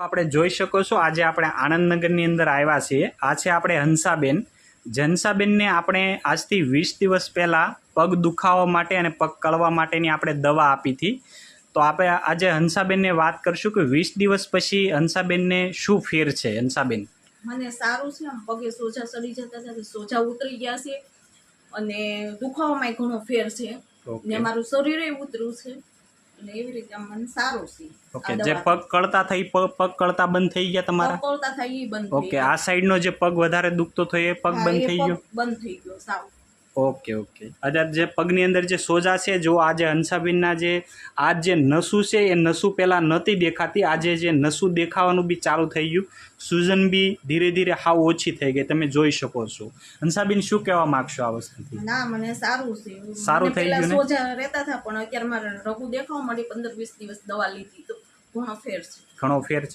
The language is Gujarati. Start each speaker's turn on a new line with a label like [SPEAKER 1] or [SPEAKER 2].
[SPEAKER 1] આપણે જોઈ શકો છો આજે આપણે આણંદનગરની અંદર આવ્યા છીએ. આ છે આપણે હંસાબેન. જનસાબેનને આપણે આજથી વીસ દિવસ પહેલાં પગ દુખાવા માટે અને પગ કળવા માટેની આપણે દવા આપી હતી. તો આપણે આજે હંસાબેનને વાત કરશું કે વીસ દિવસ પછી હંસાબેનને શું ફેર છે? હંસાબેન.
[SPEAKER 2] મને સારું છે આમ પગે સોજા ચડી જતા હતા સોજા ઉતરી ગયા છે. અને દુખાવામાં ઘણો ફેર છે. ને મારું શરીર ઉતર્યું છે. અને એવી રીતે મને સારું છે
[SPEAKER 1] ઓકે જે પગ કળતા થઈ પગ પગ કળતા બંધ થઈ ગયા તમારા?
[SPEAKER 2] થાય એ બંધ
[SPEAKER 1] ઓકે
[SPEAKER 2] આ
[SPEAKER 1] આ સાઈડનો જે પગ વધારે દુખતો થયો એ પગ બંધ થઈ ગયો?
[SPEAKER 2] બંધ થઈ ગયો સાવ
[SPEAKER 1] ઓકે ઓકે. અત્યારે જે પગની અંદર જે સોજા છે જો આજે હંસાબેનના જે આ જે નસું છે એ નસું પહેલાં નહોતી દેખાતી આજે જે નસું દેખાવાનું બી ચાલુ થઈ ગયું. સૂઝન બી ધીરે ધીરે હાવ ઓછી થઈ ગઈ તમે જોઈ શકો છો. હંસાબેન શું કહેવા માગશો આ વસ્તુથી?
[SPEAKER 2] ના મને સારું છે.
[SPEAKER 1] સારું થઈ ગયું
[SPEAKER 2] સોજા રહેતા હતા પણ અત્યારે મારે રઘુ દેખાવા માંડી પંદર વીસ દિવસ દવા લીધી તો ઘણો ફેર છે.
[SPEAKER 1] ઘણો ફેર છે